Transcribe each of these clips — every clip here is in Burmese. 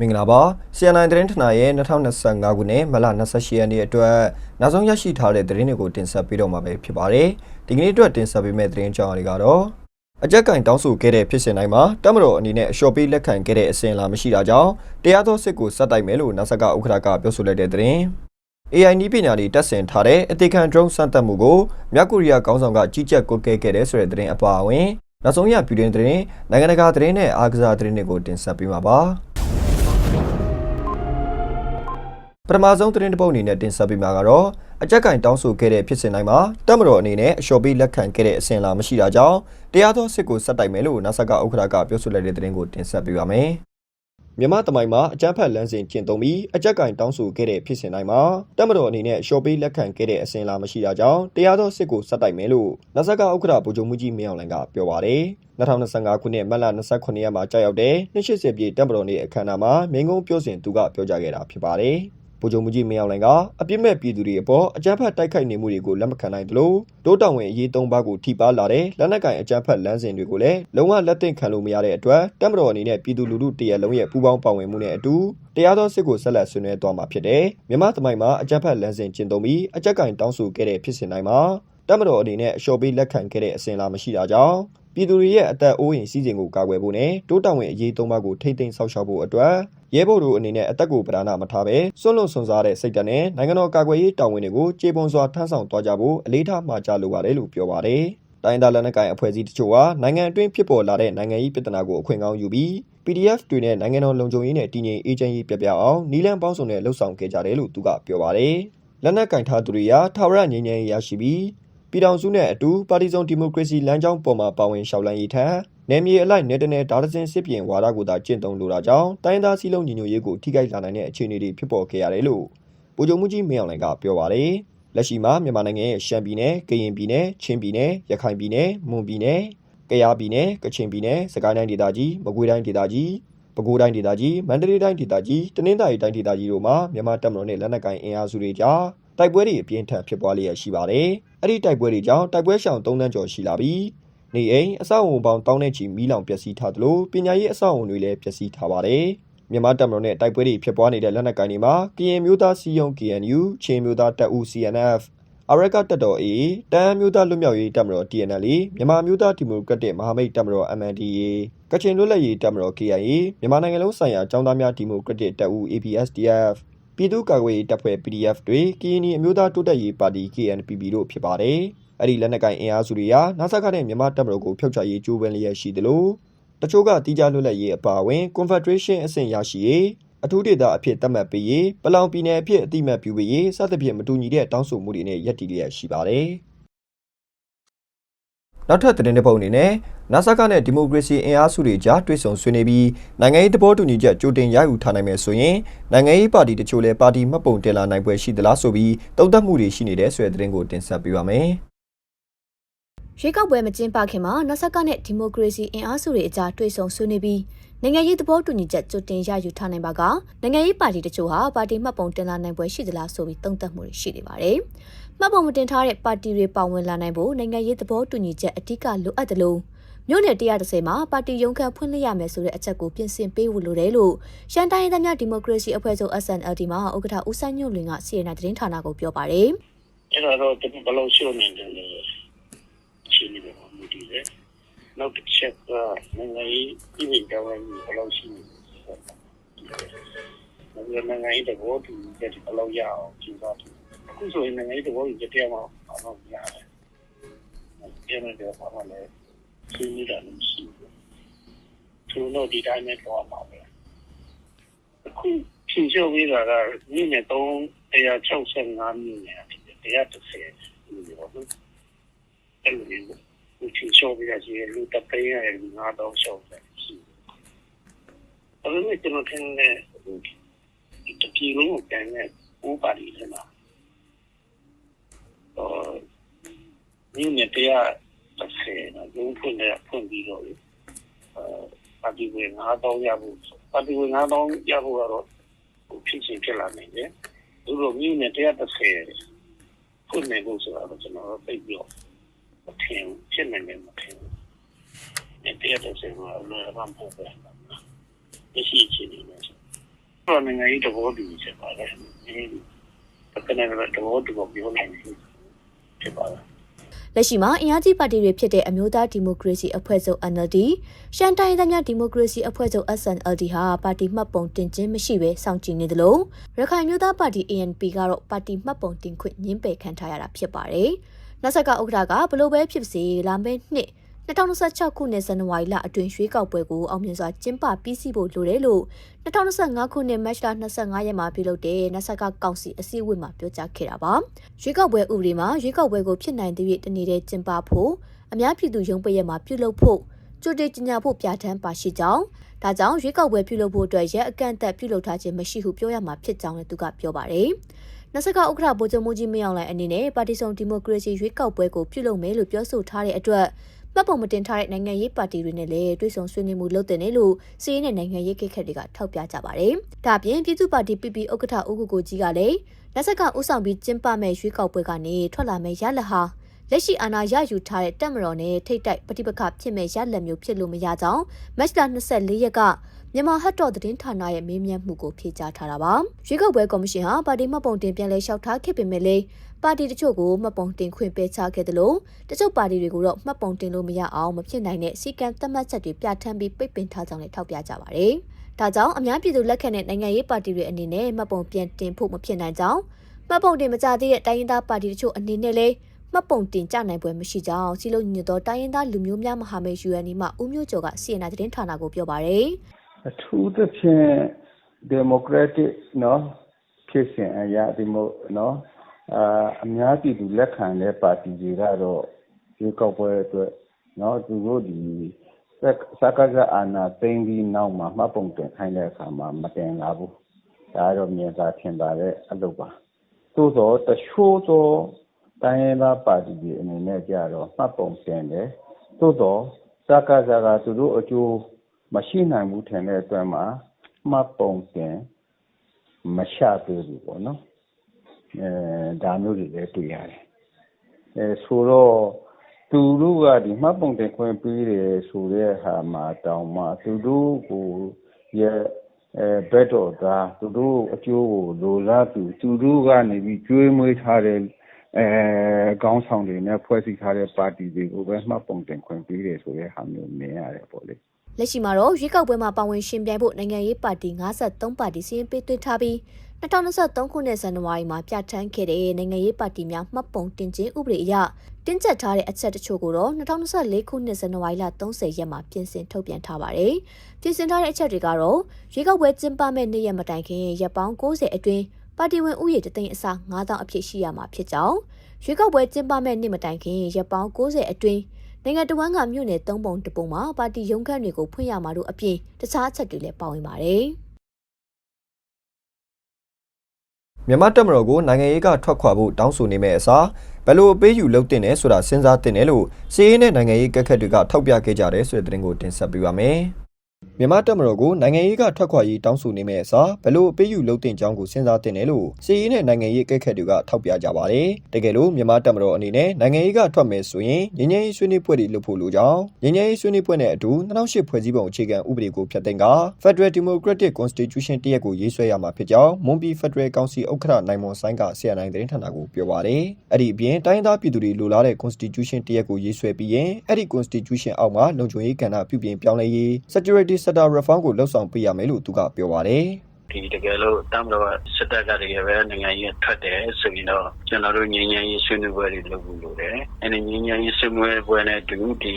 မင်္ဂလာပါ CNN သတင်းဌာနရဲ့2025ခုနှစ်မလ28ရက်နေ့အတွက်နောက်ဆုံးရရှိထားတဲ့သတင်းတွေကိုတင်ဆက်ပေးတော့မှာပဲဖြစ်ပါတယ်ဒီကနေ့အတွက်တင်ဆက်ပေးမယ့်သတင်းကြောင်းတွေကတော့အကြက်ကင်တောင်းဆိုခဲ့တဲ့ဖြစ်စဉ်တိုင်းမှာတမတော်အနေနဲ့အလျှော့ပေးလက်ခံခဲ့တဲ့အစဉ်အလာမရှိတာကြောင့်တရားသောစစ်ကိုစတ်တိုက်မယ်လို့နာဆကဥက္ကဋ္ဌကပြောဆိုလိုက်တဲ့သတင်း AI နီးပညာတွေတက်ဆင်ထားတဲ့အသေးခံ drone စမ်းသပ်မှုကိုမြောက်ကိုရီးယားခေါင်းဆောင်ကကြီးကြပ်ကွပ်ကဲခဲ့တဲ့ဆိုတဲ့သတင်းအပါအဝင်နောက်ဆုံးရပြည်တွင်းသတင်းနိုင်ငံတကာသတင်းနဲ့အားကစားသတင်းတွေကိုတင်ဆက်ပေးမှာပါ ပထမဆုံးသတင်းတစ်ပုဒ်အနေနဲ့တင်ဆက်ပေးမှာကတော့အကြက်ကင်တောင်းဆိုခဲ့တဲ့ဖြစ်စဉ်တိုင်းမှာတက်မတော်အနေနဲ့အလျှော်ပေးလက်ခံခဲ့တဲ့အစဉ်အလာမရှိတာကြောင့်တရားသောစစ်ကိုစတ်တိုက်မယ်လို့နာဆကဥက္ကဋ္ဌကပြောဆိုလိုက်တဲ့သတင်းကိုတင်ဆက်ပေးပါမယ်မြန်မာတမိုင်းမှာအကြမ်းဖက်လမ်းစဉ်ကျင့်သုံးပြီးအကြက်ကင်တောင်းဆိုခဲ့တဲ့ဖြစ်စဉ်တိုင်းမှာတက်မတော်အနေနဲ့ရှော့ပေးလက်ခံခဲ့တဲ့အစဉ်အလာမရှိတာကြောင့်တရားသောစစ်ကိုစတ်တိုက်မယ်လို့နဇကဥက္ကဋ္ဌဗိုလ်ချုပ်မှုကြီးမင်းအောင်လှိုင်ကပြောပါတယ်2025ခုနှစ်မတ်လ29ရက်မှာကြာရောက်တဲ့280ပြည့်တက်မတော်နေ့အခမ်းအနားမှာမင်းကုန်းပြောစဉ်သူကပြောကြားခဲ့တာဖြစ်ပါတယ် ဗိုလ်ချုပ်မှုကြီးမင်းအောင်လှိုင်ကအပြစ်မဲ့ပြည်သူတွေအပေါ်အကြမ်းဖက်တိုက်ခိုက်နေမှုတွေကိုလက်မခံနိုင်သလိုတိုးတောင်ဝင်အရေးသုံးပါးကိုထိပါလာတဲ့လက်နက်ကင်အကြမ်းဖက်လမ်းစဉ်တွေကိုလည်းလုံးဝလက်သင့်ခံလို့မရတဲ့အတွက်တပ်မတော်အနေနဲ့ပြည်သူလူထုတရက်လုံးရဲ့ပူးပေါင်းပါဝင်မှုနဲ့အတူတရားသောစစ်ကိုဆက်လက်ဆွေးနွေးသွားမှာဖြစ်တယ်။မြန်မာသမိုင်းမှာအကြမ်းဖက်လမ်းစဉ်ကျင့်သုံးပြီးအကြက်ကင်တောင်းဆိုခဲ့တဲ့ဖြစ်စဉ်တိုင်းမှာတပ်မတော်အနေနဲ့အလျှော့ပေးလက်ခံခဲ့တဲ့အစဉ်လာမရှိတာကြောင့် ပြည်သူတွေရဲ့အသက်အိုးအိမ်စီးစိမ်ကိုကာကွယ်ဖို့နဲ့တိုးတောင်ဝင်အရေးသုံးပါးကိုထိမ့်သိမ်းဆောက်ရှောက်ဖို့အတွက်ရဲဘော်တို့အနေနဲ့အသက်ကိုပဓာနာမထားဘဲစွန့်လွတ်ဆွန်စားတဲ့စိတ်ဓာတ်နဲ့နိုင်ငံတော်ကာကွယ်ရေးတာဝန်တွေကိုကြေပွန်စွာထမ်းဆောင်သွားကြဖို့အလေးထားမှာကြားလိုပါတယ်လို့ပြောပါတယ်။တိုင်းဒေသလက်နက်ကိုင်အဖွဲ့အစည်းတချို့ဟာနိုင်ငံအတွင်းဖြစ်ပေါ်လာတဲ့နိုင်ငံရေးပြဿနာကိုအခွင့်ကောင်းယူပြီး PDF တွေနဲ့နိုင်ငံတော်လုံခြုံရေးနဲ့တည်ငြိမ်အေးချမ်းရေးပြပြအောင်နီလန်ပေါင်းစုံနဲ့လှုပ်ဆောင်ခဲ့ကြတယ်လို့သူကပြောပါတယ်။လက်နက်ကင်ထားသူတွေဟာထာဝရငြိမ်းချမ်းရေးရရှိပြီး ပြည်ထောင်စုနဲ့အတူပါတီစုံဒီမိုကရေစီလမ်းကြောင်းပေါ်မှာပါဝင်ရှောက်လန်းရေးထက်နယ်မြေအလိုက်နယ်တနယ်ဒါဒဇင်စစ်ပြင်ဝါဒကိုသာကျင့်သုံးလိုတာကြောင့်တိုင်းသားစည်းလုံးညီညွတ်ရေးကိုထိခိုက်လာနိုင်တဲ့အခြေအနေတွေဖြစ်ပေါ်ခဲ့ရတယ်လို့ဗိုလ်ချုပ်မှုကြီးမင်းအောင်လှိုင်ကပြောပါတယ်။လက်ရှိမှာမြန်မာနိုင်ငံရဲ့ရှမ်းပြည်နယ်၊ကရင်ပြည်နယ်၊ချင်းပြည်နယ်၊ရခိုင်ပြည်နယ်၊မွန်ပြည်နယ်၊ကယားပြည်နယ်၊ကချင်ပြည်နယ်၊စကိုင်းတိုင်းဒေသကြီး၊မကွေးတိုင်းဒေသကြီးပဲခူးတိုင်းဒေသကြီးမန္တလေးတိုင်းဒေသကြီးတနင်္သာရီတိုင်းဒေသကြီးတို့မှာမြန်မာတပ်မတော်နဲ့လက်နက်ကိုင်အင်အားစုတွေကြား တိုက်ပွဲတွေအပြင်းထန်ဖြစ်ပွားလျက်ရှိပါတယ်။အဲ့ဒီတိုက်ပွဲတွေကြောင့်တိုက်ပွဲရှောင်3တန်းကျော်ရှိလာပြီးနေအိမ်အဆောက်အုံပေါင်းတောင်းနဲ့ချီမီးလောင်ပျက်စီးထားသလိုပညာရေးအဆောက်အုံတွေလည်းပျက်စီးထားပါတယ်။မြန်မာတပ်မတော်နဲ့တိုက်ပွဲတွေဖြစ်ပွားနေတဲ့လက်နက်ကိုင်တွေမှာကရင်မျိုးသားစီယုံ KNU ချင်းမျိုးသားတပ်ဦး CNF အရက်ကတပ်တော် AA တန်မျိုးသားလွတ်မြောက်ရေးတပ်မတော် TNL မြန်မာမျိုးသားဒီမိုကရက်တစ်မဟာမိတ်တပ်မတော် MNDAA ကချင်လွတ်လပ်ရေးတပ်မတော် KIA မြန်မာနိုင်ငံလုံးဆိုင်ရာចောင်းသားများဒီမိုကရက်တစ်တပ်ဦး APSDF ပြည်သူ့ကာကွယ်ရေးတပ်ဖွဲ့ PDF တွေကရင်နီအမျိုးသားတိုးတက်ရေးပါတီ KNPP တို့ဖြစ်ပါတယ်။အဲ့ဒီလက်နက်ကိုင်အင်အားစုတွေဟာနာဆာကတဲ့မြန်မာတပ်မတော်ကိုဖျောက်ချရေးကြိုးပမ်းလျက်ရှိသလိုတချို့ကတီးကြလွတ်လပ်ရေးအပါအဝင် Confederation အဆင့်ရရှိရေးအထူးဒေသအဖြစ်သတ်မှတ်ပေးရေးပလောင်ပြည်နယ်အဖြစ်အတိအမှတ်ပြုပေးရေးစသဖြင့်မတူညီတဲ့တောင်းဆိုမှုတွေနဲ့ရပ်တည်လျက်ရှိပါတယ်။ နောက်ထပ်သတင်းတစ်ပုဒ်အနေနဲ့နာဆာကနဲ့ဒီမိုကရေစီအင်အားစုတွေကြားတွေ့ဆုံဆွေးနွေးပြီးနိုင်ငံရေးတဘောတူညီချက်ကြိုတင်ရယူထားနိုင်မယ်ဆိုရင်နိုင်ငံရေးပါတီတချို့လည်းပါတီမှတ်ပုံတင်လာနိုင်ပွဲရှိသလားဆိုပြီးတုံ့တက်မှုတွေရှိနေတဲ့ဆွေသတင်းကိုတင်ဆက်ပေးပါမယ်။ရွေးကောက်ပွဲမကျင်းပခင်မှာနဆက်ကနဲ့ဒီမိုကရေစီအင်အားစုတွေအကြားတွေ့ဆုံဆွေးနွေးပြီး နိုင်ငံရေးသဘောတူညီချက်ကြိုတင်ရယူထားနိုင်ပါကနိုင်ငံရေးပါတီတချို့ဟာပါတီမှတ်ပုံတင်လာနိုင်ပွဲရှိသလားဆိုပြီးတုံ့တက်မှုတွေရှိနေပါတယ်။မှတ်ပုံမတင်ထားတဲ့ပါတီတွေပါဝင်လာနိုင်ဖို့နိုင်ငံရေးသဘောတူညီချက်အဓိကလိုအပ်တယ်လို့မြို့နယ်130မှာပါတီရုံးခန်းဖွင့်လှစ်ရမယ်ဆိုတဲ့အချက်ကိုပြင်ဆင်ပေးဖို့လိုတယ်လို့ရှမ်းတိုင်းဒေသများဒီမိုကရေစီအဖွဲ့ချုပ် SNLD မှာဥက္ကဋ္ဌဦးဆိုင်ညွန့်လွင်ကစီရင်နာသတင်းဌာနကိုပြောပါတယ်။အဲ့တော့ဒီဘလုံးရှိုးနေတယ်လေရှိနေတယ်မူတည်တယ် နောက်တစ်ချက်ကနိုင်ငံရေးပြည်ဝင်တော်ဝင်ဘလုံးရှိနေတယ်နိုင်ငံရေးတဘောတူတဲ့ဘလုံးရအောင်ကြိုးစားတယ်အခုဆိုရင်နိုင်ငံရေးတဘောတူတဲ့တရားမှာအောင်ရတယ်ပြန်နေတယ်ပါမလဲရှင်းနေတာမရှိဘူးသူတို့ဒီတိုင်းနဲ့တော့မှာပဲအခုဖြည့်ချုပ်ပြီးတာကညနေ365မိနစ်တရားတစ်ဆယ်ဒီလိုပေါ့အဲ့လိုမျိုး ကိုချင်းချောပြရစီလူတပိရရငါတော့ရှောက်တယ်ရှိအဲ့လိုမျိုးကျွန်တော်ထင်တယ်ဒီတပြေလုံးကိုတန်းတဲ့ဥပါရီထဲမှာအော်ဒီနေ့တရားတစ်ဆယ်တော့ဘုံဖွင့်တဲ့ဖွင့်ပြီးတော့အဲပါတီဝင်9000ရဖို့ပါတီဝင်9000ရဖို့ကတော့ဖြစ်ချင်ဖြစ်လာနိုင်တယ်သူတို့မြို့နယ်130ဖွင့်နေလို့ဆိုတော့ကျွန်တော်သိပြီးတော့မထင်ဖြစ်နေတယ်မထင်ဘူး။ဒီ တရားတဲ့ဆင်မှာလည်းမဟုတ်ဘူး။ဒီရှိချင်နေတယ်တော့နိုင်ငံရေးသဘောတူချက်ပါတယ်ဒီကနေ့ကတော့သဘောတူကိုပြောနိုင်ပြီဖြစ်ပါတယ်လက်ရှိမှာအင်အားကြီးပါတီတွေဖြစ်တဲ့အမျိုးသားဒီမိုကရေစီအဖွဲ့ချုပ် NLD ရှမ်းတိုင်းသားများဒီမိုကရေစီအဖွဲ့ချုပ် SNLD ဟာပါတီမှတ်ပုံတင်ခြင်းမရှိဘဲစောင့်ကြည့်နေသလိုရခိုင်မျိုးသားပါတီ ANP ကတော့ပါတီမှတ်ပုံတင်ခွင့်ညှင်းပယ်ခံထားရတာဖြစ်ပါတယ်။နောက်ဆက်ကဥက္ကဋ္ဌကဘလို့ပဲဖြစ်စေလာမယ့်နှစ် 2026ခုနှစ်ဇန်နဝါရီလအတွင်းရွေးကောက်ပွဲကိုအောင်မြင်စွာကျင်းပပြီးစီးဖို့လိုတယ်လို့2025ခုနှစ်မတ်လ25ရက်မှာပြုလုပ်တဲ့နဆက်ကကောင်စီအစည်းအဝေးမှာပြောကြားခဲ့တာပါ။ရွေးကောက်ပွဲဥပဒေမှာရွေးကောက်ပွဲကိုဖြစ်နိုင်သေးတဲ့တနေ့တည်းကျင်းပဖို့အများပြည်သူရုံးပရက်မှာပြုလုပ်ဖို့ကြိုတင်ကြေညာဖို့ပြဋ္ဌာန်းပါရှိကြောင်းဒါကြောင့်ရွေးကောက်ပွဲပြုလုပ်ဖို့အတွက်ရက်အကန့်အသတ်ပြုလုပ်ထားခြင်းမရှိဟုပြောရမှာဖြစ်ကြောင်းလည်းသူကပြောပါတယ်။နဆက်ကဥက္ကဋ္ဌဗိုလ်ချုပ်မူကြီးမင်းအောင်လှိုင်အနေနဲ့ပါတီစုံဒီမိုကရေစီရွေးကောက်ပွဲကိုပြုလုပ်မယ်လို့ပြောဆိုထားတဲ့အတွက် မှတ်ပုံမတင်ထားတဲ့နိုင်ငံရေးပါတီတွေနဲ့လည်းတွဲဆုံဆွေးနွေးမှုလုပ်တဲ့နယ်လို့စီးရဲနဲ့နိုင်ငံရေးကိစ္စတွေကထောက်ပြကြပါတယ်။ဒါ့အပြင်ပြည်သူ့ပါတီ PP ဥက္ကဋ္ဌဦးကိုကိုကြီးကလည်းလက်ဆက်ကဥဆောင်ပြီးကျင်းပမဲ့ရွေးကောက်ပွဲကနေထွက်လာမဲ့ရလဒ်ဟာလက်ရှိအာဏာရယူထားတဲ့တက်မတော်နဲ့ထိတ်တိုက်ပဋိပက္ခဖြစ်မဲ့ရလက်မျိုးဖြစ်လို့မရကြောင်းမတ်လ24ရက်ကမြန်မာဟတ်တော်သတင်းဌာနရဲ့မေးမြန်းမှုကိုဖြေကြားထားတာပါရွေးကောက်ပွဲကော်မရှင်ဟာပါတီမှတ်ပုံတင်ပြန်လဲလျှောက်ထားခဲ့ပေမဲ့လည်း ပါတီတချို့ကိုမှတ်ပုံတင်ခွင့်ပေးချခဲ့တယ်လို့တချို့ပါတီတွေကိုတော့မှတ်ပုံတင်လို့မရအောင်မဖြစ်နိုင်တဲ့စီကံသတ်မှတ်ချက်တွေပြဋ္ဌာန်းပြီးပိတ်ပင်ထားကြောင်းလည်းထောက်ပြကြပါတယ်။ဒါကြောင့်အများပြည်သူလက်ခံတဲ့နိုင်ငံရေးပါတီတွေအနေနဲ့မှတ်ပုံပြန်တင်ဖို့မဖြစ်နိုင်ကြောင်းမှတ်ပုံတင်မကြသေးတဲ့တိုင်းရင်းသားပါတီတချို့အနေနဲ့လည်းမှတ်ပုံတင်ကြနိုင်ပွဲမရှိကြောင်းစီလုံးညွတ်သောတိုင်းရင်းသားလူမျိုးများမဟာမိတ် UN မှဦးမျိုးကျော်က CNN သတင်းဌာနကိုပြောပါရယ်အထူးသဖြင့် democratic နော်ဖြစ်စဉ်အရာဒီမို့နော် အများပြည်သူလက်ခံတဲ့ ပါတီတွေကတော့ ရွေးကောက်ပွဲအတွက် သူတို့ဒီ စကစ အာဏာသိမ်းပြီးနောက်မှာ မှတ်ပုံတင်ခိုင်းတဲ့အခါမှာ မတင်လာဘူး။ဒါကတော့ မြင်သာထင်သာတဲ့ အလုပ်ပါ။သို့သော် တချို့သော တိုင်းရင်းသားပါတီတွေ အနေနဲ့ကျတော့ မှတ်ပုံတင်တယ်။သို့သော် စကစ က သူတို့အကျိုးမရှိနိုင်ဘူး ထင်တဲ့အတွက် မှတ်ပုံတင် မချပေးဘူးပေါ့နော် ဒါမျိုးတွေလည်းတွေ့ရတယ်အဲဆိုတော့သူတို့ကဒီမှတ်ပုံတင်ခွင့်ပေးတယ်ဆိုတဲ့ဟာမှာတောင်းမှသူတို့ကိုရဲ့အဲဘက်တော်သားသူတို့အကျိုးကိုလိုလားသူသူတို့ကနေပြီးကျွေးမွေးထားတဲ့အဲကောင်းဆောင်တွေနဲ့ဖွဲ့စည်းထားတဲ့ပါတီတွေကိုပဲမှတ်ပုံတင်ခွင့်ပေးတယ်ဆိုတဲ့ဟာမျိုးမြင်ရတယ်ပေါ့လေလက်ရှိမှာတော့ရွေးကောက်ပွဲမှာပါဝင်ရှင်ပြိုင်ဖို့နိုင်ငံရေးပါတီ53ပါတီစီရင်ပေးသွင်းထားပြီး 2023ခုနှစ်ဇန်နဝါရီမှာပြဋ္ဌာန်းခဲ့တဲ့နိုင်ငံရေးပါတီများမှတ်ပုံတင်ခြင်းဥပဒေအရတင်းကျပ်ထားတဲ့အချက်တချို့ကိုတော့2024ခုနှစ်ဇန်နဝါရီလ30ရက်မှာပြင်ဆင်ထုတ်ပြန်ထားပါတယ်။ပြင်ဆင်ထားတဲ့အချက်တွေကတော့ရွေးကောက်ပွဲကျင်းပမဲ့နေ့ရက်မတိုင်ခင်ရက်ပေါင်း90အတွင်းပါတီဝင်ဥယျာဉ်တသိန်းအစား9000အဖြစ်ရှိရမှာဖြစ်ကြောင်းရွေးကောက်ပွဲကျင်းပမဲ့နေ့မတိုင်ခင်ရက်ပေါင်း90အတွင်းနိုင်ငံတော်ဝန်ကမြို့နယ်၃ပုံတပုံမှာပါတီရုံးခန်းတွေကိုဖွင့်ရမှာတို့အပြင်တခြားအချက်တွေလည်းပါဝင်ပါတယ်။ မြန်မာတက်မတော်ကိုနိုင်ငံရေးကထွက်ခွာဖို့တောင်းဆိုနေမဲ့အစားဘယ်လိုအပေးယူလုပ်တင်လဲဆိုတာစဉ်းစားတင်တယ်လို့စီးရေးနဲ့နိုင်ငံရေးကက်ခက်တွေကထောက်ပြခဲ့ကြတယ်ဆိုတဲ့သတင်းကိုတင်ဆက်ပေးပါမယ်။ မြန်မာတက်မတော်ကို နိုင်ငံရေးက ထွက်ခွာရေး တောင်းဆိုနေမဲ့အစား ဘယ်လို အပေးယူလုပ်တင်ကြောင်းကို စဉ်းစားတင်တယ်လို့စီးရေးနဲ့ နိုင်ငံရေးကက်ခက်တွေက ထောက်ပြကြပါတယ်။တကယ်လို့ မြန်မာတက်မတော်အနေနဲ့ နိုင်ငံရေးက ထွက်မယ်ဆိုရင် ငြိမ်းချမ်းရေး ဆွေးနွေးပွဲတွေ လုပ်ဖို့လိုကြောင်း ငြိမ်းချမ်းရေး ဆွေးနွေးပွဲနဲ့အတူ2008ဖွဲ့စည်းပုံအခြေခံဥပဒေကို ဖျက်သိမ်းက Federal Democratic Constitution တရက်ကို ရေးဆွဲရမှာဖြစ်ကြောင်း မွန်ပြည် Federal ကောင်စီဥက္ကဋ္ဌ နိုင်မွန်ဆိုင်က CNI သတင်းဌာနကို ပြောပါတယ်။အဲ့ဒီအပြင် တိုင်းသားပြည်သူတွေ လိုလားတဲ့ Constitution တရက်ကို ရေးဆွဲပြီးရင် အဲ့ဒီ Constitution အောက်မှာ လုံခြုံရေးကဏ္ဍ ပြုပြင်ပြောင်းလဲရေး Security Sector Reform ကိုလှုပ်ဆောင်ပေးရမယ်လို့သူကပြောပါတယ်။ဒီ တကယ်လို့တမ်းတော့စစ်တပ်က တကယ်ပဲ နိုင်ငံရေးထွက်တယ်ဆိုရင်တော့ ကျွန်တော်တို့ ငြိမ်းချမ်းရေး ဆွေးနွေးပွဲတွေ လုပ်ဖို့လိုတယ်။အဲဒီငြိမ်းချမ်းရေး ဆွေးနွေးပွဲနဲ့တူ ဒီ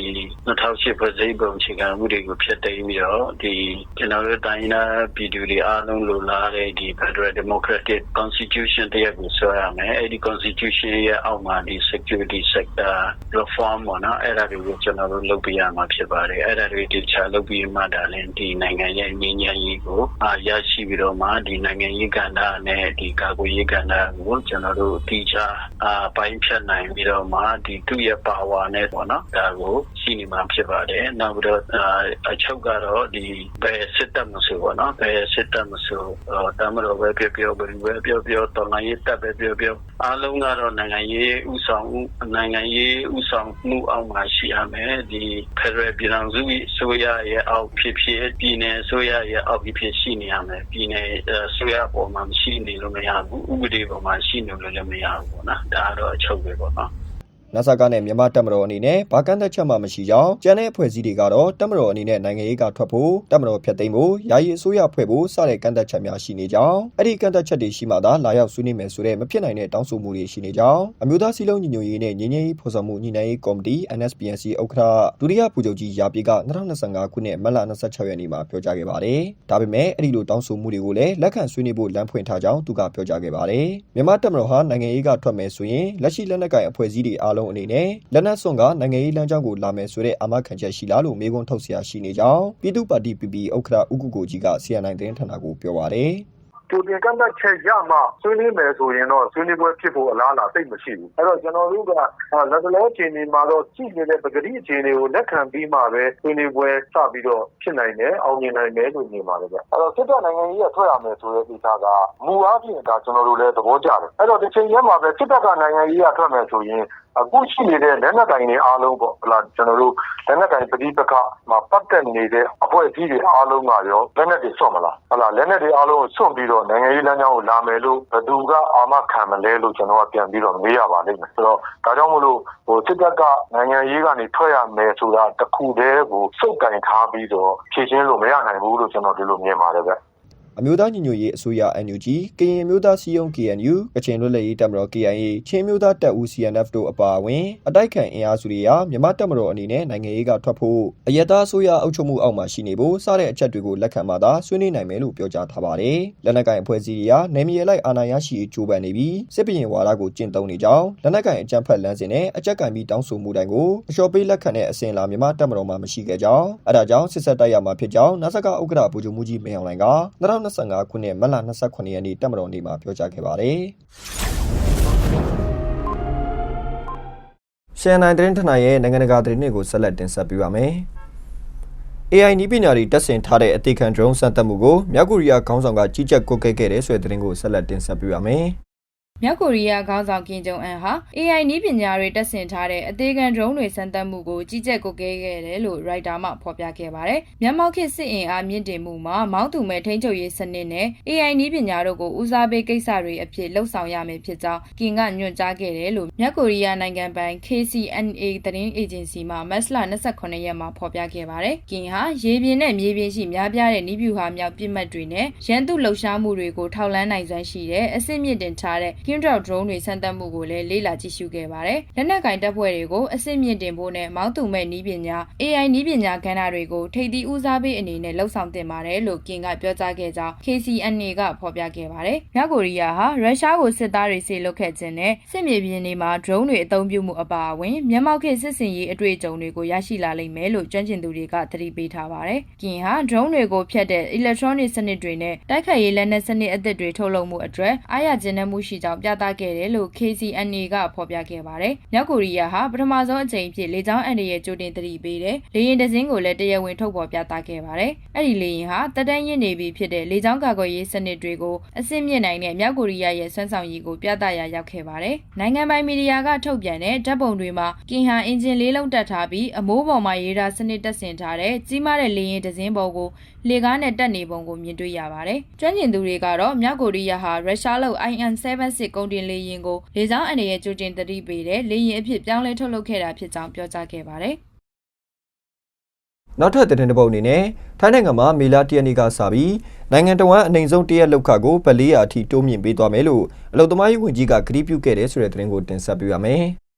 2008ဖွဲ့စည်းပုံ အခြေခံဥပဒေကို ဖျက်သိမ်းပြီးတော့ဒီကျွန်တော်တို့ တိုင်းနာပြည်သူတွေ အားလုံးလိုလားတဲ့ ဒီ Federal Democratic Constitution တရက်ကို ဆွဲရမယ်။အဲဒီ Constitution ရဲ့အောက်မှာ ဒီ security sector reform ပေါ့နော် အဲ့ဒါတွေကို ကျွန်တော်တို့ လုပ်ပြရမှာ ဖြစ်ပါတယ်။အဲ့ဒါတွေတခြားလုပ်ပြီးမှဒါလည်းဒီနိုင်ငံရဲ့ ငြိမ်းချမ်းရေးကိုအာရရှိပြီးတော့မှဒီနိုင်ငံရေးကဏ္ဍနဲ့ဒီကာကွယ်ရေးကဏ္ဍကို ကျွန်တော်တို့တိကျအာပိုင်းဖြတ်နိုင်ပြီးတော့မှဒီသူ့ရဲ့ power နဲ့ပေါ့နော်ဒါကို ရှိနေမှာဖြစ်ပါတယ် နောက်ပြီးတော့အာအချုပ်ကတော့ဒီဘယ်စစ်တပ်မဆိုပေါ့နော်ဘယ်စစ်တပ်မဆိုတမတော်ပဲပြောပြော ဘယ်ပဲပြောပြော တော်လိုင်းရေးတပ်ပဲပြောပြော အားလုံးကတော့ နိုင်ငံရေးဥဆောင်နိုင်ငံရေးဥဆောင်မှုအောက်မှာ ရှိရမယ်ဒီ Federal ပြည်ထောင်စုဆိုရရဲ့အောက်ဖြစ်ဖြစ် ပြည်နယ်ဆိုရရဲ့အောက်ဖြစ်ဖြစ် ရှိနေရမယ် ပြည်နယ်ဆွေရပေါ်မှာ မရှိနေလို့မရဘူး ဥပဒေပေါ်မှာ ရှိနေလို့လည်း မရဘူးပေါ့နော် ဒါကတော့ အချုပ်ပဲပေါ့နော် နဆကနဲ့မြန်မာတပ်မတော်အနေနဲ့ဘာကန့်သက်ချက်မှမရှိကြောင်းကျန်တဲ့အဖွဲ့အစည်းတွေကတော့တပ်မတော်အနေနဲ့နိုင်ငံရေးကထွက်ဖို့တပ်မတော်ဖျက်သိမ်းဖို့ယာယီအစိုးရဖွဲ့ဖို့စတဲ့ကန့်သက်ချက်များရှိနေကြောင်းအဲ့ဒီကန့်သက်ချက်တွေရှိမှသာလာရောက်ဆွေးနွေးမယ်ဆိုတဲ့မဖြစ်နိုင်တဲ့တောင်းဆိုမှုတွေရှိနေကြောင်းအမျိုးသားစည်းလုံးညီညွတ်ရေးနဲ့ညီညွတ်ရေးဖော်ဆောင်မှုညီနိုင်ရေးကော်မတီ NSPNC ဥက္ကဋ္ဌဒုတိယဗိုလ်ချုပ်ကြီးရာပြေက2025ခုနှစ်မတ်လ26ရက်နေ့မှာပြောကြားခဲ့ပါတယ်။ဒါပေမဲ့အဲ့ဒီလိုတောင်းဆိုမှုတွေကိုလည်းလက်ခံဆွေးနွေးဖို့လမ်းဖွင့်ထားကြောင်းသူကပြောကြားခဲ့ပါတယ်။မြန်မာတပ်မတော်ဟာနိုင်ငံရေးကထွက်မယ်ဆိုရင်လက်ရှိလက်နက်ကိုင်အဖွဲ့အစည်းတွေအားလုံးအနေနဲ့လက်နက်စွန့်ကနိုင်ငံရေးလမ်းကြောင်းကိုလာမယ်ဆိုတဲ့အာမခံချက်ရှိလားလို့မေးခွန်းထုတ်เสียရှိနေကြောင်းပြည်သူ့ပါတီ PP ဥက္ကဋ္ဌဦးကုကိုကြီးက CNN သတင်းဌာနကိုပြောပါတယ်။ တူတင်ကန့်သက်ချက်ရမှဆွေးနွေးမယ်ဆိုရင်တော့ဆွေးနွေးပွဲဖြစ်ဖို့အလားအလာသိပ်မရှိဘူးအဲ့တော့ကျွန်တော်တို့ကလက်တလောအခြေအနေမှာတော့ရှိနေတဲ့ပဂတိအခြေအနေကိုလက်ခံပြီးမှပဲဆွေးနွေးပွဲစပြီးတော့ဖြစ်နိုင်တယ်အောင်မြင်နိုင်တယ်လို့မြင်ပါတယ်ဗျအဲ့တော့စစ်တပ်နိုင်ငံကြီးကထွက်ရမယ်ဆိုတဲ့ကိစ္စကမူအားဖြင့်ဒါကျွန်တော်တို့လည်းသဘောကျတယ်အဲ့တော့တစ်ချိန်တည်းမှာပဲစစ်တပ်ကနိုင်ငံကြီးကထွက်မယ်ဆိုရင် အခုရှိနေတဲ့လက်နက်ကိုင်တွေအားလုံးပေါ့ဟလာကျွန်တော်တို့လက်နက်ကိုင်ပဋိပက္ခမှာပတ်သက်နေတဲ့အဖွဲ့အစည်းတွေအားလုံးကရောလက်နက်တွေစွန့်မလားဟလာလက်နက်တွေအားလုံးကိုစွန့်ပြီးတော့နိုင်ငံရေးလမ်းကြောင်းကိုလာမယ်လို့ဘယ်သူကအာမခံမလဲလို့ကျွန်တော်ကပြန်ပြီးတော့မေးရပါလိမ့်မယ်ဆိုတော့ဒါကြောင့်မလို့ဟိုစစ်တပ်ကနိုင်ငံရေးကနေထွက်ရမယ်ဆိုတာတခုတည်းကိုစုပ်ကင်ထားပြီးတော့ဖြည့်ချင်းလို့မရနိုင်ဘူးလို့ကျွန်တော်ဒီလိုမြင်ပါတယ်ဗျ အမျိုးသားညီညွတ်ရေးအစိုးရ NUG ကရင်အမျိုးသားစီယုံ KNU ကချင်လွတ်လပ်ရေးတပ်မတော် KIA ချင်းမျိုးသားတပ်ဦး CNF တို့အပါအဝင်အတိုက်ခံအင်အားစုတွေဟာမြန်မာတပ်မတော်အနေနဲ့နိုင်ငံရေးကထွက်ဖို့အယက်သားအစိုးရအုပ်ချုပ်မှုအောက်မှာရှိနေဖို့စတဲ့အချက်တွေကိုလက်ခံမှသာဆွေးနွေးနိုင်မယ်လို့ပြောကြားထားပါတယ်။လက်နက်ကင်အဖွဲ့အစည်းတွေဟာနေမြေလိုက်အာဏာရရှိရေးကြိုးပမ်းနေပြီးစစ်ပရင်ဝါဒကိုကျင့်သုံးနေကြောင်းလက်နက်ကင်အကြမ်းဖက်လမ်းစဉ်နဲ့အကြက်ကင်ပြီးတောင်းဆိုမှုတိုင်းကိုအလျှော့ပေးလက်ခံတဲ့အစဉ်လာမြန်မာတပ်မတော်မှာမရှိခဲ့ကြောင်းအဲဒါကြောင့်စစ်ဆက်တိုက်ရမှာဖြစ်ကြောင်းနစကဥက္ကဋ္ဌဗိုလ်ချုပ်မှုကြီးမင်းအောင်လှိုင်က2025ခုနှစ်မတ်လ29ရက်နေ့တပ်မတော်နေ့မှာပြောကြားခဲ့ပါတယ်။ရှန်နိုင်သတင်းဌာနရဲ့နိုင်ငံတကာသတင်းတွေကိုဆက်လက်တင်ဆက်ပေးပါမယ်။ AI နည်းပညာတွေတက်ဆင်ထားတဲ့အသေးခံ drone စမ်းသပ်မှုကိုမြောက်ကိုရီးယားခေါင်းဆောင်ကကြီးကြပ်ကွပ်ကဲခဲ့တဲ့ဆိုတဲ့သတင်းကိုဆက်လက်တင်ဆက်ပေးပါမယ်။ မြောက်ကိုရီးယားခေါင်းဆောင်ကင်ဂျုံအန်ဟာ AI နည်းပညာတွေတက်ဆင်ထားတဲ့အသေးခံ drone တွေစမ်းသပ်မှုကိုကြီးကြပ်ကွပ်ကဲခဲ့တယ်လို့ Reuters မှဖော်ပြခဲ့ပါတယ်။မြန်မာခေတ်စစ်အင်အားမြင့်တင်မှုမှာမောင်းသူမဲ့ထိန်းချုပ်ရေးစနစ်နဲ့ AI နည်းပညာတို့ကိုဦးစားပေးကိစ္စတွေအဖြစ်လှုပ်ဆောင်ရမယ်ဖြစ်ကြောင်းကင်ကညွှန်ကြားခဲ့တယ်လို့မြောက်ကိုရီးယားနိုင်ငံပိုင် KCNA သတင်းအေဂျင်စီမှမတ်လ28ရက်မှာဖော်ပြခဲ့ပါတယ်။ကင်ဟာရေပြင်နဲ့မြေပြင်ရှိများပြားတဲ့နည်းဗျူဟာမြောက်ပြစ်မှတ်တွေနဲ့ရန်သူလှုပ်ရှားမှုတွေကိုထောက်လန်းနိုင်စွမ်းရှိတဲ့အဆင့်မြင့်တင်ထားတဲ့ Kindle drone တွေစမ်းသပ်မှုကိုလည်းလေ့လာကြည့်ရှုခဲ့ပါတယ်။လက်နက်ကင်တပ်ဖွဲ့တွေကိုအဆင့်မြင့်တင်ဖို့နဲ့မောင်းသူမဲ့နည်းပညာ AI နည်းပညာကဏ္ဍတွေကိုထိပ်သီးဦးစားပေးအနေနဲ့လှုပ်ဆောင်တင်ပါတယ်လို့ကင်ကပြောကြားခဲ့ကြောင်း KCNA ကဖော်ပြခဲ့ပါတယ်။မြောက်ကိုရီးယားဟာရုရှားကိုစစ်သားတွေဆေလွတ်ခဲ့ခြင်းနဲ့စစ်မြေပြင်တွေမှာ drone တွေအသုံးပြုမှုအပါအဝင်မြန်မာခေတ်စစ်စင်ရေးအတွေ့အကြုံတွေကိုရရှိလာလိမ့်မယ်လို့ကျွမ်းကျင်သူတွေကသတိပေးထားပါတယ်။ကင်ဟာ drone တွေကိုဖျက်တဲ့ electronic စနစ်တွေနဲ့တိုက်ခိုက်ရေးလက်နက်စနစ်အသစ်တွေထုတ်လုပ်မှုအတွက်အားရကျဉ်းနှံမှုရှိကြောင်းပြသခဲ့တယ်လို့ KCNA ကဖော်ပြခဲ့ပါတယ်။မြောက်ကိုရီးယားဟာပထမဆုံးအကြိမ်အဖြစ်လေကြောင်းအန်ဒီရဲ့ကြိုတင်သတိပေးတယ်။လေယာဉ်တစ်စင်းကိုလည်းတရားဝင်ထုတ်ဖော်ပြသခဲ့ပါတယ်။အဲ့ဒီလေယာဉ်ဟာတက်တန်းရင့်နေပြီဖြစ်တဲ့လေကြောင်းကာကွယ်ရေးစနစ်တွေကိုအဆင့်မြင့်နိုင်တဲ့မြောက်ကိုရီးယားရဲ့စွမ်းဆောင်ရည်ကိုပြသရာရောက်ခဲ့ပါတယ်။နိုင်ငံပိုင်မီဒီယာကထုတ်ပြန်တဲ့ဓာတ်ပုံတွေမှာကင်ဟာအင်ဂျင်လေးလုံးတက်ထားပြီးအမိုးပေါ်မှာရေးထားစနစ်တက်ဆင်ထားတဲ့ကြီးမားတဲ့လေယာဉ်တစ်စင်းပေါ်ကို လေကားနဲ့တက်နေပုံကိုမြင်တွေ့ရပါတယ်။ကျွမ်းကျင်သူတွေကတော့မြောက်ကိုရီးယားဟာရုရှားလုပ် IN-76 ကုန်တင်လေယာဉ်ကိုလေကြောင်းအန်ဒီရဲ့ကြိုတင်သတိပေးတဲ့လေယာဉ်အဖြစ်ပြောင်းလဲထုတ်လုပ်ခဲ့တာဖြစ်ကြောင်းပြောကြားခဲ့ပါတယ်။နောက်ထပ်သတင်းတစ်ပုဒ်အနေနဲ့ထိုင်းနိုင်ငံမှာမေလ၁ရက်နေ့ကစပြီးနိုင်ငံတော်ဝန်အနိုင်ဆုံးတရက်လောက်ခကိုဗလီယာအထိတိုးမြင့်ပေးသွားမယ်လို့အလုံသမားရေးဝန်ကြီးကကတိပြုခဲ့တယ်ဆိုတဲ့သတင်းကိုတင်ဆက်ပေးပါမယ်။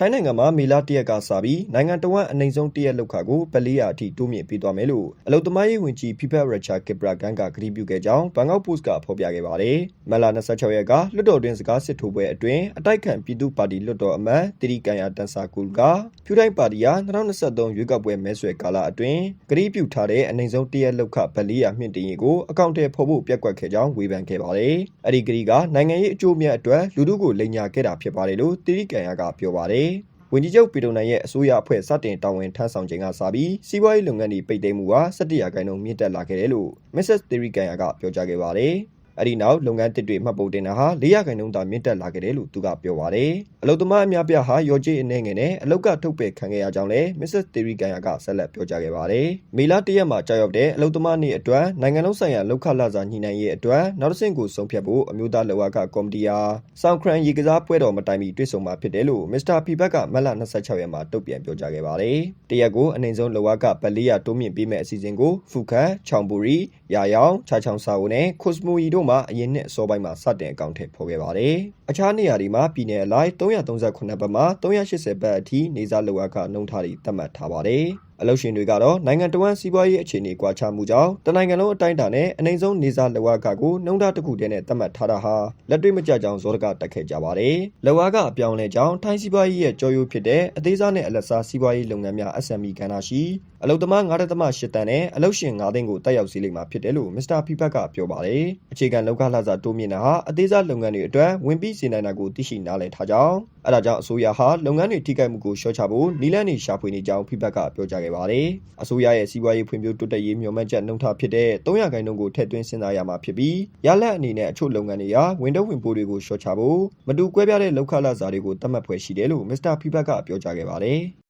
ထိုင်းနိုင်ငံမှာမေလ၁ရက်ကစပြီးနိုင်ငံတော်ဝန်အနိုင်ဆုံးတရက်လောက်ခကိုဗလီယာအထိတိုးမြင့်ပေးသွားမယ်လို့အလုံသမားရေးဝန်ကြီးဖိဖက်ရချာကစ်ပရာကန်ကကတိပြုခဲ့ကြောင်းဘန်ကောက်ပို့စ်ကဖော်ပြခဲ့ပါတယ်။မလ26ရက်ကလွှတ်တော်တွင်စကားစစ်ထိုးပွဲအတွင်းအတိုက်ခံပြည်သူ့ပါတီလွှတ်တော်အမတ်တီရီကန်ယာတန်ဆာကူကဖြူတိုင်းပါတီဟာ2023ရွေးကောက်ပွဲမဲဆွယ်ကာလအတွင်းကတိပြုထားတဲ့အနိုင်ဆုံးတရက်လောက်ခဗလီယာမြင့်တင်ရေးကိုအကောင့်ထဲဖော်ဖို့ပြက်ကွက်ခဲ့ကြောင်းဝေဖန်ခဲ့ပါတယ်။အဲ့ဒီကတိကနိုင်ငံရေးအကျိုးအမြတ်အတွက်လူထုကိုလိန်ညာခဲ့တာဖြစ်ပါတယ်လို့တီရီကန်ယာကပြောပါတယ်။ဝန်ကြီးချုပ်ပီတိုနိုင်ရဲ့အစိုးရအဖွဲ့စတင်တာဝန်ထမ်းဆောင်ခြင်းကစပြီးစီးပွားရေးလုပ်ငန်းတွေပိတ်သိမ်းမှုဟာ17ရာခိုင်နှုန်းမြင့်တက်လာခဲ့တယ်လို့ Mrs. Terry Kanya ကပြောကြားခဲ့ပါတယ်။ အဲ့ဒီနောက်လုပ်ငန်းတစ်တွေမှတ်ပုံတင်တာဟာ400ခန့်နှုန်းသာမြင့်တက်လာခဲ့တယ်လို့သူကပြောပါတယ်အလုသမားအများပြားဟာရော်ကြေးအနေငယ်နဲ့အလုတ်ကထုတ်ပယ်ခံခဲ့ရကြောင်းလည်း Mrs. Terry Ganya ကဆက်လက်ပြောကြားခဲ့ပါတယ်မေလ1ရက်မှာကြာရောက်တဲ့အလုသမားနေ့အတွက်နိုင်ငံလုံးဆိုင်ရာလောက်ခလာစာညှိနှိုင်းရေးအတွက်နောက်တစ်ဆင့်ကိုဆုံးဖြတ်ဖို့အမျိုးသားလောကကော်မတီအားဆောင်းခရန်ရေကစားပွဲတော်မတိုင်မီတွေ့ဆုံမှာဖြစ်တယ်လို့ Mr. Pibak ကမတ်လ26ရက်မှာတုံ့ပြန်ပြောကြားခဲ့ပါတယ်တရက်ကိုအနိုင်ဆုံးလောကဗလီယာတိုးမြင့်ပေးမဲ့အစီအစဉ်ကိုဖူခန်ချောင်ပူရီရာယောင်ချာချောင်ဆာဝနဲ့ခိုစမူရီတို့မှအရင်နှစ်အစောပိုင်းမှာစတင်အကောင့်ထည့်ဖော်ခဲ့ပါတယ်။အခြားနေရာတွေမှာပြည်내အလိုက်338ဘတ်မှ380ဘတ်အထိနေစားလောကနှုံထားတွေသတ်မှတ်ထားပါတယ်။ အလုပ်ရှင်တွေကတော့နိုင်ငံတော်ဝန်စီးပွားရေးအခြေအနေကွာခြားမှုကြောင့်တနိုင်ငံလုံးအတိုင်းအတာနဲ့အနိုင်ဆုံးနေစားလောကကိုနှုံထားတစ်ခုတည်းနဲ့သတ်မှတ်ထားတာဟာလက်တွေ့မကျကြောင်ဇောရကတက်ခဲ့ကြပါတယ်။လောကအပြောင်းလဲကြောင်းထိုင်းစီးပွားရေးရဲ့ကြော်ရိုးဖြစ်တဲ့အသေးစားနဲ့အလက်စားစီးပွားရေးလုပ်ငန်းများ SME ကဏ္ဍရှိအလုတ်သမား9.8တန်းနဲ့အလုတ်ရှင်9သိန်းကိုတက်ရောက်စေလိမ့်မှာဖြစ်တယ်လို့ Mr. Pibak ကပြောပါတယ်။အခြေခံလောက်ခလာစာတိုးမြင့်တာဟာအသေးစားလုပ်ငန်းတွေအတွက်ဝင်ပြီးစေနိုင်တာကိုသိရှိနားလည်ထားကြောင်းအဲဒါကြောင့်အစိုးရဟာလုပ်ငန်းတွေထိခိုက်မှုကိုလျှော့ချဖို့နည်းလမ်းတွေရှာဖွေနေကြောင်း Pibak ကပြောကြားခဲ့ပါတယ်။အစိုးရရဲ့စီးပွားရေးဖွံ့ဖြိုးတိုးတက်ရေးမျှော်မှန်းချက်နှုံထားဖြစ်တဲ့300ခန်းနှုန်းကိုထည့်သွင်းစဉ်းစားရမှာဖြစ်ပြီးရလက်အနေနဲ့အချို့လုပ်ငန်းတွေဟာဝန်တော့ဝင်ပိုးတွေကိုလျှော့ချဖို့မတူကွဲပြားတဲ့လောက်ခလာစာတွေကိုတတ်မှတ်ဖွယ်ရှိတယ်လို့ Mr. Pibak ကပြောကြားခဲ့ပါတယ်။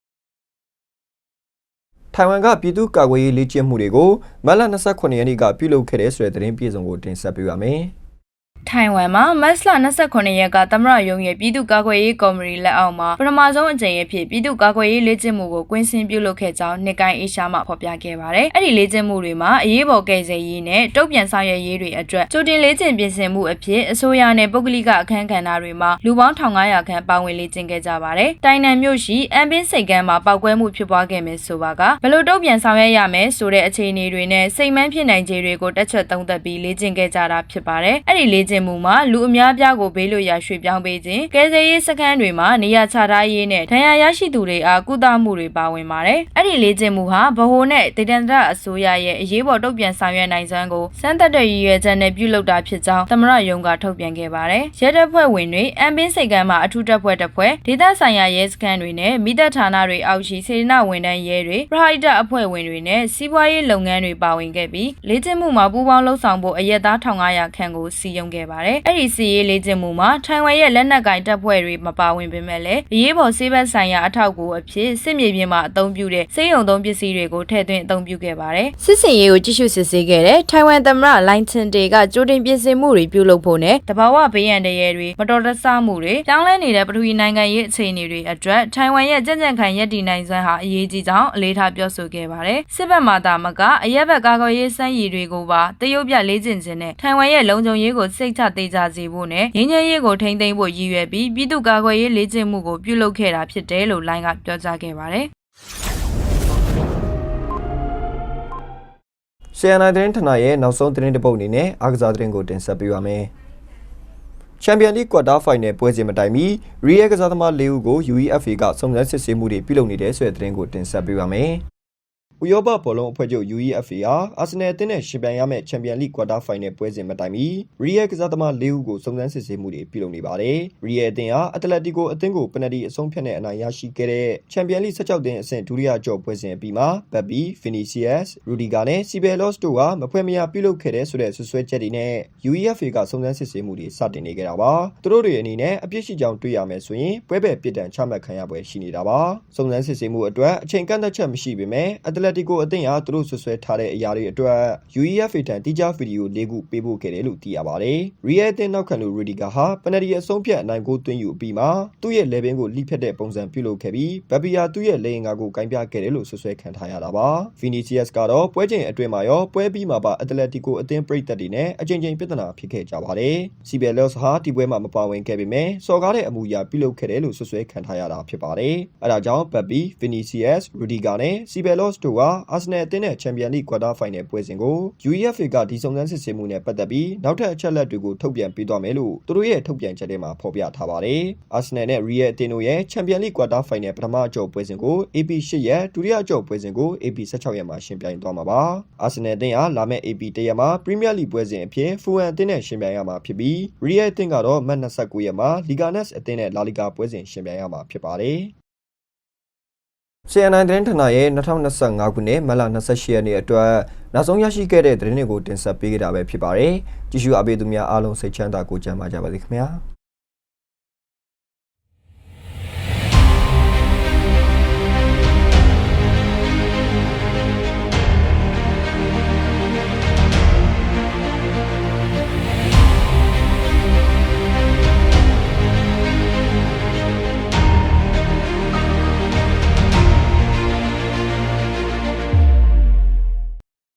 ထိုင်ဝမ်ကပြည်သူ့ကာကွယ်ရေးလေ့ကျင့်မှုတွေကိုမတ်လ29ရက်နေ့ကပြုလုပ်ခဲ့တဲ့ဆိုတဲ့သတင်းပြေဆုံးကိုတင်ဆက်ပေးပါမယ်။ ထိုင်ဝမ်မှာမတ်လ29ရက်ကသမရယုံရဲ့ပြည်သူ့ကာကွယ်ရေးကော်မတီလက်အောက်မှာပထမဆုံးအကြိမ်အဖြစ်ပြည်သူ့ကာကွယ်ရေးလေ့ကျင့်မှုကိုကွင်းဆင်းပြုလုပ်ခဲ့ကြောင်းနှစ်ကိုင်းအေရှားမှဖော်ပြခဲ့ပါတယ်။အဲ့ဒီလေ့ကျင့်မှုတွေမှာအရေးပေါ်ကယ်ဆယ်ရေးနဲ့တုံ့ပြန်ဆောင်ရွက်ရေးတွေအတွက်ကြိုတင်လေ့ကျင့်ပြင်ဆင်မှုအဖြစ်အစိုးရနဲ့ပုဂ္ဂလိကအခမ်းကဏ္ဍတွေမှာလူပေါင်း1500ခန့်ပါဝင်လေ့ကျင့်ခဲ့ကြပါတယ်။တိုင်နန်မြို့ရှိအမ်ဘင်းစိတ်ကမ်းမှာပောက်ကွဲမှုဖြစ်ပွားခဲ့မယ်ဆိုပါကဘယ်လိုတုံ့ပြန်ဆောင်ရွက်ရမယ်ဆိုတဲ့အခြေအနေတွေနဲ့စိတ်မှန်းဖြစ်နိုင်ခြေတွေကိုတက်ချက်သုံးသပ်ပြီးလေ့ကျင့်ခဲ့ကြတာဖြစ်ပါတယ်။အဲ့ဒီလေ့ကျင့်မှုမှာလူအများပြားကိုဘေးလွတ်ရာရွှေ့ပြောင်းပေးခြင်းကယ်ဆယ်ရေးစခန်းတွေမှာနေရာချထားရေးနဲ့ဒဏ်ရာရရှိသူတွေအားကုသမှုတွေပါဝင်ပါတယ်။အဲ့ဒီလေ့ကျင့်မှုဟာဗဟိုနဲ့ဒေသန္တရအစိုးရရဲ့အရေးပေါ်တုံ့ပြန်ဆောင်ရွက်နိုင်စွမ်းကိုစမ်းသပ်တဲ့ရည်ရွယ်ချက်နဲ့ပြုလုပ်တာဖြစ်ကြောင်းသမရယုံကထုတ်ပြန်ခဲ့ပါတယ်။ရဲတပ်ဖွဲ့ဝင်တွေအမ်ဘင်းစိတ်ကမ်းမှာအထူးတပ်ဖွဲ့တစ်ဖွဲ့ဒေသဆိုင်ရာရဲစခန်းတွေနဲ့မိသက်ဌာနတွေအောက်ရှိစေတနာဝန်ထမ်းရဲတွေပရိုက်တာအဖွဲ့ဝင်တွေနဲ့စီးပွားရေးလုပ်ငန်းတွေပါဝင်ခဲ့ပြီးလေ့ကျင့်မှုမှာပူးပေါင်းလှုပ်ဆောင်ဖို့အရက်သား1500ခန့်ကိုစီယုံခဲ့ပါတယ်။အဲ့ဒီစီရေးလေ့ကျင့်မှုမှာထိုင်ဝမ်ရဲ့လက်နက်ကင်တပ်ဖွဲ့တွေမပါဝင်ပေမဲ့လည်းအရေးပေါ်ဆေးဘက်ဆိုင်ရာအထောက်အကူအဖြစ်စစ်မြေပြင်မှာအသုံးပြုတဲ့စေယုံသုံးပစ္စည်းတွေကိုထည့်သွင်းအသုံးပြုခဲ့ပါတယ်။စစ်စင်ရေးကိုကြည့်ရှုစစ်ဆေးခဲ့တဲ့ထိုင်ဝမ်သမ္မတလိုင်ချန်တေကကြိုတင်ပြင်ဆင်မှုတွေပြုလုပ်ဖို့နဲ့တဘာဝဘေးရန်တရေတွေမတော်တဆမှုတွေပြောင်းလဲနေတဲ့ပထဝီနိုင်ငံရေးအခြေအနေတွေအတွက်ထိုင်ဝမ်ရဲ့ကြံ့ကြံ့ခံရည်တည်နိုင်စွမ်းဟာအရေးကြီးကြောင်းအလေးထားပြောဆိုခဲ့ပါတယ်။စစ်ဘက်မှာတာမကအရက်ဘက်ကာကွယ်ရေးစမ်းရည်တွေကိုပါတရုတ်ပြလေးကျင်ခြင်းနဲ့ထိုင်ဝမ်ရဲ့လုံခြုံရေးကိုစိတ်ချသေးကြစေဖို့နဲ့ငြိမ်းချမ်းရေးကိုထိန်းသိမ်းဖို့ရည်ရွယ်ပြီးပြည်သူ့ကာကွယ်ရေးလေ့ကျင့်မှုကိုပြုလုပ်ခဲ့တာဖြစ်တယ်လို့လိုင်းကပြောကြားခဲ့ပါတယ်။ CNI သတင်းဌာနရဲ့နောက်ဆုံးသတင်းတစ်ပုဒ်အနေနဲ့အားကစားသတင်းကိုတင်ဆက်ပေးပါမယ်။ Champions League Quarter Final ပွဲစဉ်မတိုင်မီ Real ကစားသမား၄ဦးကို UEFA ကစုံစမ်းစစ်ဆေးမှုတွေပြုလုပ်နေတဲ့ဆိုတဲ့သတင်းကိုတင်ဆက်ပေးပါမယ်။ ဥရောပဘောလုံးအဖွဲ့ချုပ် UEFA ဟာအာဆင်နယ်အသင်းနဲ့ရှင်ပြိုင်ရမယ့် Champions League Quarter Final ပွဲစဉ်မတိုင်မီ Real ကစားသမား၄ဦးကိုစုံစမ်းစစ်ဆေးမှုတွေပြုလုပ်နေပါတယ်။ Real အသင်းဟာ Atletico အသင်းကိုပနယ်တီအဆုံးဖြတ်နဲ့အနိုင်ရရှိခဲ့တဲ့ Champions League 16သင်းအဆင့်ဒုတိယကြော့ပွဲစဉ်အပြီးမှာ Pepe, Vinicius, Rudiger နဲ့ Ceballos တို့ကမဖွဲ့မရပြုလုပ်ခဲ့တဲ့ဆိုတဲ့ဆွဆွဲချက်တွေနဲ့ UEFA ကစုံစမ်းစစ်ဆေးမှုတွေစတင်နေကြတာပါ။သူတို့တွေအနေနဲ့အပြစ်ရှိကြောင်းတွေ့ရမယ်ဆိုရင်ပွဲပဲပြစ်ဒဏ်ချမှတ်ခံရပွဲရှိနေတာပါ။စုံစမ်းစစ်ဆေးမှုအတွက်အချိန်ကန့်သတ်ချက်မရှိပေမဲ့ Atletico အသင်းဟာသူတို့ဆွဆွဲထားတဲ့အရာတွေအတွက် UEFA ထံတိကျဗီဒီယို၄ခုပေးပို့ခဲ့တယ်လို့သိရပါတယ်။ Real အသင်းနောက်ခံလူ Rudiger ဟာပနယ်တီအဆုံးဖြတ်အနိုင်ကိုသွင်းယူအပြီးမှာသူ့ရဲ့လေဘင်းကိုလိဖက်တဲ့ပုံစံပြုလုပ်ခဲ့ပြီးဘက်ပီယာသူ့ရဲ့လေရင်ကာကိုကင်ပြခဲ့တယ်လို့ဆွဆွဲခံထားရတာပါ။ Vinicius ကတော့ပွဲချိန်အတွင်းမှာရောပွဲပြီးမှာပါ Atletico အသင်းပရိသတ်တွေနဲ့အကြိမ်ကြိမ်ပြဿနာဖြစ်ခဲ့ကြပါတယ်။ Ceballos ဟာဒီပွဲမှာမပါဝင်ခဲ့ပေမဲ့စော်ကားတဲ့အမူအရာပြုလုပ်ခဲ့တယ်လို့ဆွဆွဲခံထားရတာဖြစ်ပါတယ်။အဲဒါကြောင့် Pepe, Vinicius, Rudiger နဲ့ Ceballos တို့က Arsenal အသင်းနဲ့ Champions League Quarter Final ပွဲစဉ်ကို UEFA ကဒီစုံစမ်းစစ်ဆေးမှုနဲ့ပတ်သက်ပြီးနောက်ထပ်အချက်အလက်တွေကိုထုတ်ပြန်ပေးသွားမယ်လို့သူတို့ရဲ့ထုတ်ပြန်ချက်ထဲမှာဖော်ပြထားပါတယ်။ Arsenal နဲ့ Real အသင်းတို့ရဲ့ Champions League Quarter Final ပထမအကြော့ပွဲစဉ်ကို AP 8ရက်ဒုတိယအကြော့ပွဲစဉ်ကို AP 16ရက်မှာရှင်ပြိုင်သွားမှာပါ။ Arsenal အသင်းဟာလာမယ့် AP 1ရက်မှာ Premier League ပွဲစဉ်အဖြစ် Fulham အသင်းနဲ့ရှင်ပြိုင်ရမှာဖြစ်ပြီး Real အသင်းကတော့မတ်29ရက်မှာ Liga NES အသင်းနဲ့ La Liga ပွဲစဉ်ရှင်ပြိုင်ရမှာဖြစ်ပါတယ်။ CNN သတင်းဌာနရဲ့2025ခုနှစ်မတ်လ28ရက်နေ့အတွက်နောက်ဆုံးရရှိခဲ့တဲ့သတင်းတွေကိုတင်ဆက်ပေးကြတာပဲဖြစ်ပါတယ်ကြည့်ရှုအားပေးသူများအားလုံးစိတ်ချမ်းသာကိုယ်ကျန်းမာကြပါစေခင်ဗျာ